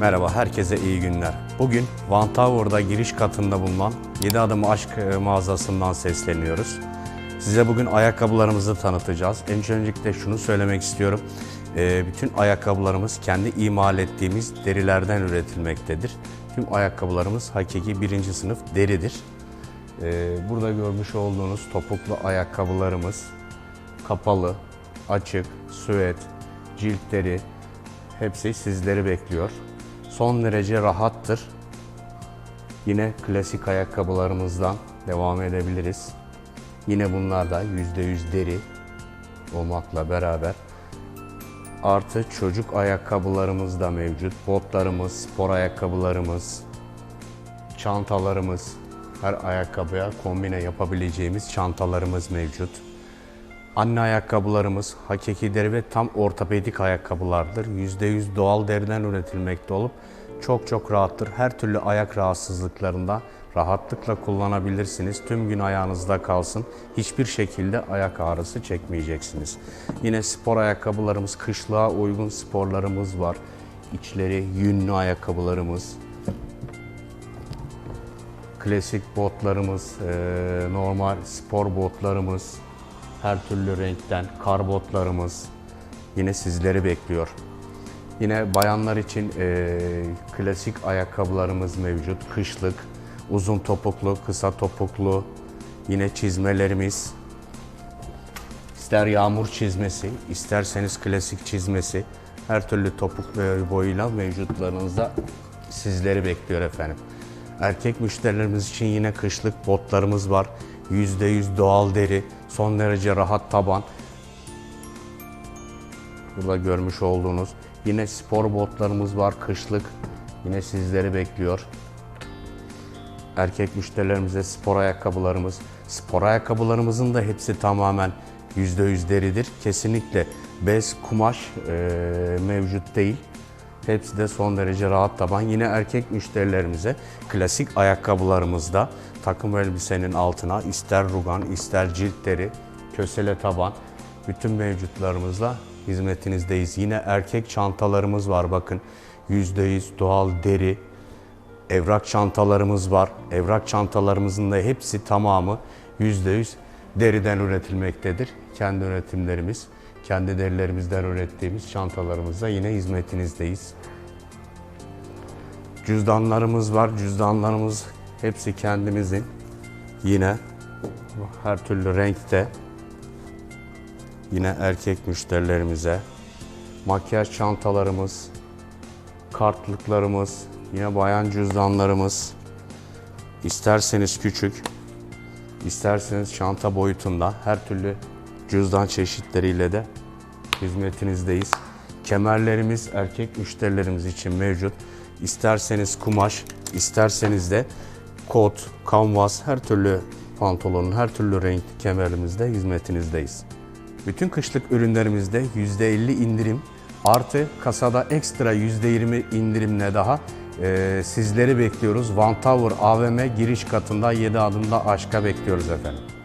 Merhaba, herkese iyi günler. Bugün Van Tower'da giriş katında bulunan 7 Adım Aşk e, mağazasından sesleniyoruz. Size bugün ayakkabılarımızı tanıtacağız. En öncelikle şunu söylemek istiyorum. E, Bütün ayakkabılarımız kendi imal ettiğimiz derilerden üretilmektedir. Tüm ayakkabılarımız hakiki birinci sınıf deridir. E, Burada görmüş olduğunuz topuklu ayakkabılarımız kapalı, açık, süet, cilt deri hepsi sizleri bekliyor. Son derece rahattır. Yine klasik ayakkabılarımızdan devam edebiliriz. Yine bunlar da %100 deri olmakla beraber artı çocuk ayakkabılarımız da mevcut. Botlarımız, spor ayakkabılarımız, çantalarımız, her ayakkabıya kombine yapabileceğimiz çantalarımız mevcut. Anne ayakkabılarımız hakiki deri ve tam ortopedik ayakkabılardır. %100 doğal deriden üretilmekte olup çok çok rahattır. Her türlü ayak rahatsızlıklarında rahatlıkla kullanabilirsiniz. Tüm gün ayağınızda kalsın. Hiçbir şekilde ayak ağrısı çekmeyeceksiniz. Yine spor ayakkabılarımız, kışlığa uygun sporlarımız var. İçleri yünlü ayakkabılarımız, klasik botlarımız, normal spor botlarımız, her türlü renkten kar botlarımız yine sizleri bekliyor. Yine bayanlar için eee, klasik ayakkabılarımız mevcut. Kışlık, uzun topuklu, kısa topuklu, yine çizmelerimiz. İster yağmur çizmesi, isterseniz klasik çizmesi, her türlü topuk boyuyla mevcutlarınızda sizleri bekliyor efendim. Erkek müşterilerimiz için yine kışlık botlarımız var. %100 doğal deri, son derece rahat taban. Burada görmüş olduğunuz yine spor botlarımız var kışlık. Yine sizleri bekliyor. Erkek müşterilerimize spor ayakkabılarımız. Spor ayakkabılarımızın da hepsi tamamen %100 deridir. Kesinlikle bez, kumaş eee, mevcut değil. Hepsi de son derece rahat taban. Yine erkek müşterilerimize klasik ayakkabılarımızda takım elbisenin altına ister rugan, ister cilt deri, kösele taban bütün mevcutlarımızla hizmetinizdeyiz. Yine erkek çantalarımız var bakın. %100 doğal deri, evrak çantalarımız var. Evrak çantalarımızın da hepsi tamamı %100 deriden üretilmektedir. Kendi üretimlerimiz, kendi derilerimizden ürettiğimiz çantalarımızda yine hizmetinizdeyiz. Cüzdanlarımız var. Cüzdanlarımız hepsi kendimizin. Yine her türlü renkte. Yine erkek müşterilerimize. Makyaj çantalarımız, kartlıklarımız, yine bayan cüzdanlarımız. İsterseniz küçük, isterseniz çanta boyutunda her türlü cüzdan çeşitleriyle de hizmetinizdeyiz. Kemerlerimiz erkek müşterilerimiz için mevcut. İsterseniz kumaş, isterseniz de kot, kanvas, her türlü pantolonun, her türlü renk kemerimizde hizmetinizdeyiz. Bütün kışlık ürünlerimizde %50 indirim artı kasada ekstra %20 indirimle daha e, sizleri bekliyoruz. Van Tower AVM giriş katında 7 adımda aşka bekliyoruz efendim.